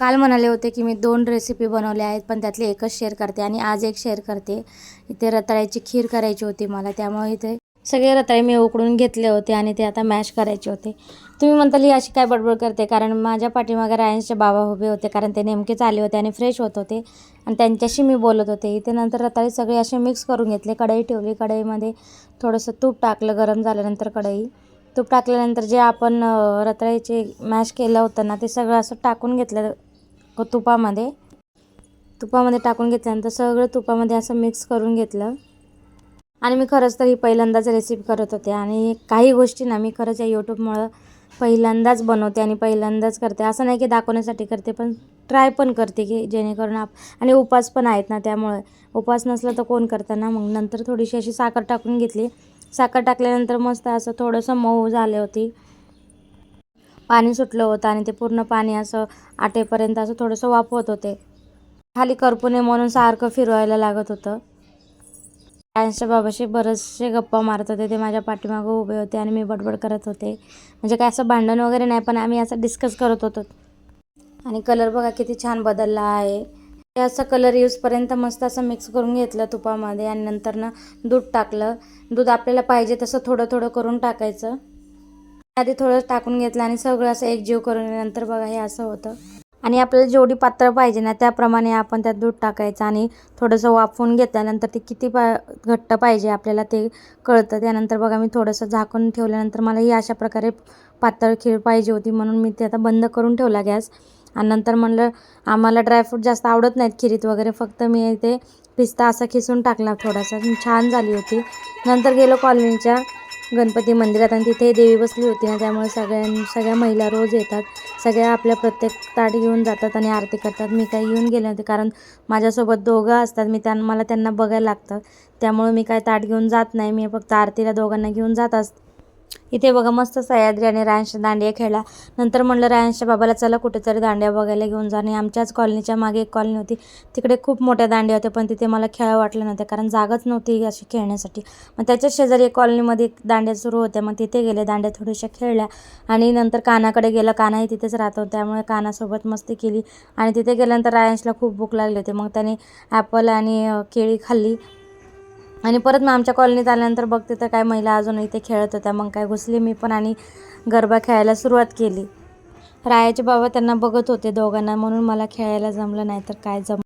काल म्हणाले होते की मी दोन रेसिपी बनवल्या आहेत पण त्यातली एकच शेअर करते आणि आज एक शेअर करते. इथे रताळ्याची खीर करायची होती मला त्यामुळे इथे सगळे रताळे मी उकडून घेतले होते आणि ते आता मॅश करायचे होते. तुम्ही म्हणताल ही अशी काय बडबड करते? कारण माझ्या पाठीमागे रायन्सचे बाबा उभे होते कारण ते नेमकेच आले होते आणि फ्रेश होत होते. आणि त्यांच्याशी मी बोलत होते. इथे नंतर रताळे सगळे असे मिक्स करून घेतले. कढई ठेवली. कढईमध्ये थोडंसं तूप टाकलं गरम झाल्यानंतर कढई. तूप टाकल्यानंतर जे आपण रताळ्याचे मॅश केलं होतं ना ते सगळं असं टाकून घेतलं. तुपामध्ये तुपामध्ये टाकून घेतल्यानंतर सगळं तुपामध्ये असं मिक्स करून घेतलं. आणि मी खरंच तर ही पहिल्यांदाच रेसिपी करत होते. आणि काही गोष्टी ना मी खरंच या यूट्यूबमुळं पहिल्यांदाच बनवते आणि पहिल्यांदाच करते. असं नाही की दाखवण्यासाठी करते पण ट्राय पण करते की जेणेकरून आप आणि उपास पण आहेत ना त्यामुळे. उपास नसलं तर कोण करतं ना मग नंतर थोडीशी अशी साखर टाकून घेतली. साखर टाकल्यानंतर मस्त असं थोडंसं मऊ झाले होती. पाणी सुटलं होतं आणि ते पूर्ण पाणी असं आटेपर्यंत असं थोडंसं वाफवत होते. खाली करपुने म्हणून सारखं फिरवायला लागत होतं. त्यांच्या बाबाशी बरेचसे गप्पा मारत होते. ते माझ्या पाठीमागं उभे होते आणि मी बडबड करत होते. म्हणजे काय असं भांडण वगैरे नाही पण आम्ही असं डिस्कस करत होतो. आणि कलर बघा किती छान बदलला आहे. हे असं कलर यूजपर्यंत मस्त असं मिक्स करून घेतलं तुपामध्ये आणि नंतरनं दूध टाकलं. दूध आपल्याला पाहिजे तसं थोडं थोडं करून टाकायचं. आधी थोडं टाकून घेतलं आणि सगळं असं एकजीव करून नंतर बघा हे असं होतं. आणि आपल्याला जेवढी पातळ पाहिजे ना त्याप्रमाणे आपण त्यात दूध टाकायचं आणि थोडंसं वाफवून घेतल्यानंतर ते किती पा घट्ट पाहिजे आपल्याला ते कळतं. त्यानंतर बघा मी थोडंसं झाकून ठेवल्यानंतर मला ही अशा प्रकारे पातळ खीर पाहिजे होती म्हणून मी ते आता बंद करून ठेवला गॅस. आणि नंतर म्हणलं आम्हाला ड्रायफ्रूट जास्त आवडत नाहीत खिरीत वगैरे फक्त मी ते पिस्ता असा खिसून टाकला थोडासा. छान झाली होती. नंतर गेलो कॉलनीच्या. गणपती मंदिरात आणि तिथे देवी बसली होती ना त्यामुळे सगळ्यां सगळ्या महिला रोज येतात. सगळ्या आपल्या प्रत्येक ताट घेऊन जातात आणि आरती करतात. मी काही येऊन गेले नव्हते कारण माझ्यासोबत दोघं असतात. मी त्यां मला त्यांना बघायला लागतं. त्यामुळे मी काय ताट घेऊन जात नाही. मी फक्त आरतीला दोघांना घेऊन जात असते इथे बघा मस्त सह्याद्री आणि रायांच्या दांडिया खेळला नंतर म्हणलं रायांच्या बाबाला चला कुठेतरी दांड्या बघायला घेऊन जाणे आमच्याच कॉलनीच्या मागे एक कॉलनी होती. तिकडे खूप मोठ्या दांड्या होत्या पण तिथे मला खेळ वाटलं नव्हतं कारण जागाच नव्हती अशी खेळण्यासाठी. मग त्याच्या शेजारी एक कॉलनीमध्ये दांड्या सुरू होत्या. मग तिथे गेले दांड्या थोड्याशा खेळल्या. आणि नंतर कानाकडे गेलं. कानाही तिथेच राहतो त्यामुळे कानासोबत मस्ती केली. आणि तिथे गेल्यानंतर रायांशला खूप भूक लागली होती. मग त्याने ॲपल आणि केळी खाल्ली. आणि परत मग आमच्या कॉलनीत आल्यानंतर बघते तर काय महिला अजून इथे खेळत होत्या मग काय घुसले मी पण आणि गरबा खेळायला सुरुवात केली. रायाचे बाबा त्यांना बघत होते दोघांना म्हणून मला खेळायला जमलं नाही तर काय जम